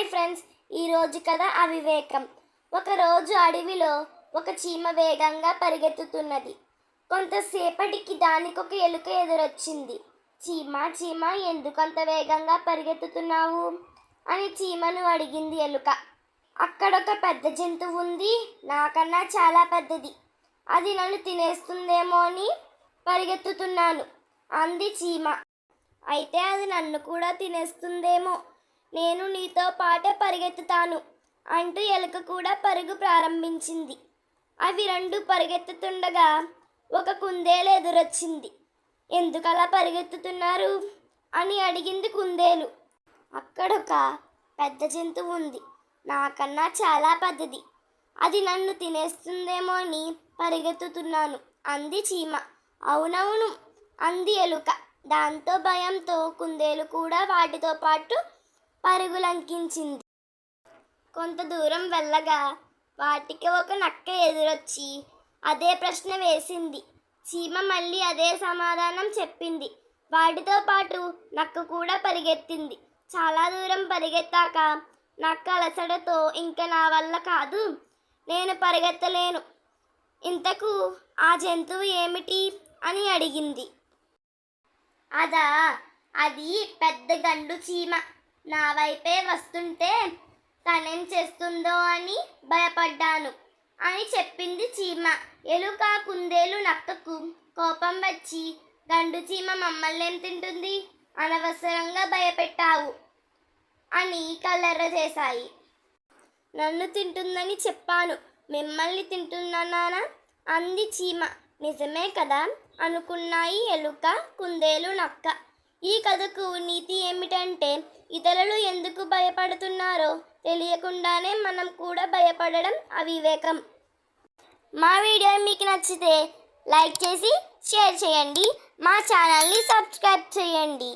Hi friends ఈరోజు కథ అవివేకం. ఒకరోజు అడవిలో ఒక చీమ వేగంగా పరిగెత్తుతున్నది. కొంతసేపటికి దానికొక ఎలుక ఎదురొచ్చింది. చీమ చీమ ఎందుకంత వేగంగా పరిగెత్తుతున్నావు? అని చీమను అడిగింది ఎలుక. అక్కడొక పెద్ద జంతువు ఉంది నాకన్నా చాలా పెద్దది. అది నన్ను తినేస్తుందేమో అని పరిగెత్తుతున్నాను అంది చీమ. అయితే అది నన్ను కూడా తినేస్తుందేమో నేను నీతో పాటే పరిగెత్తుతాను అంటూ ఎలుక కూడా పరుగు ప్రారంభించింది. అవి రెండు పరిగెత్తుతుండగా ఒక కుందేలు ఎదురొచ్చింది. ఎందుకలా పరిగెత్తుతున్నారు? అని అడిగింది కుందేలు. అక్కడొక పెద్ద జంతువు ఉంది. నాకన్నా చాలా పెద్దది. అది నన్ను తినేస్తుందేమో అని పరిగెత్తుతున్నాను అంది చీమ. అవునవును అంది ఎలుక. దాంతో భయంతో కుందేలు కూడా వాటితో పాటు పరుగులంకించింది. కొంత దూరం వెళ్ళగా వాటికి ఒక నక్క ఎదురొచ్చి అదే ప్రశ్న వేసింది. చీమ మళ్ళీ అదే సమాధానం చెప్పింది. వాటితో పాటు నక్క కూడా పరిగెత్తింది. చాలా దూరం పరిగెత్తాక నక్క అలసడతో ఇంకా నా వల్ల కాదు నేను పరిగెత్తలేను. ఇంతకు ఆ జంతువు ఏమిటి? అని అడిగింది. అదా అది పెద్ద గండు చీమ. నా వైపే వస్తుంటే తనేం చేస్తుందో అని భయపడ్డాను. అని చెప్పింది చీమ. ఎలుక కుందేలు నక్కకు కోపం వచ్చి గండు చీమ మమ్మల్ని ఏం తింటుంది? అనవసరంగా భయపెట్టావు అని కలర్ర చేశాయి. నన్ను తింటుందని చెప్పాను. మిమ్మల్ని తింటున్నానా అంది చీమ. నిజమే కదా అనుకున్నాయి ఎలుక కుందేలు నక్క. ఈ కథకు నీతి ఏమిటంటే ఇతరులు ఎందుకు భయపడుతున్నారో తెలియకుండానే మనం కూడా భయపడడం అవివేకం. మా వీడియో మీకు నచ్చితే లైక్ చేసి షేర్ చేయండి. మా ఛానల్ని సబ్స్క్రైబ్ చేయండి.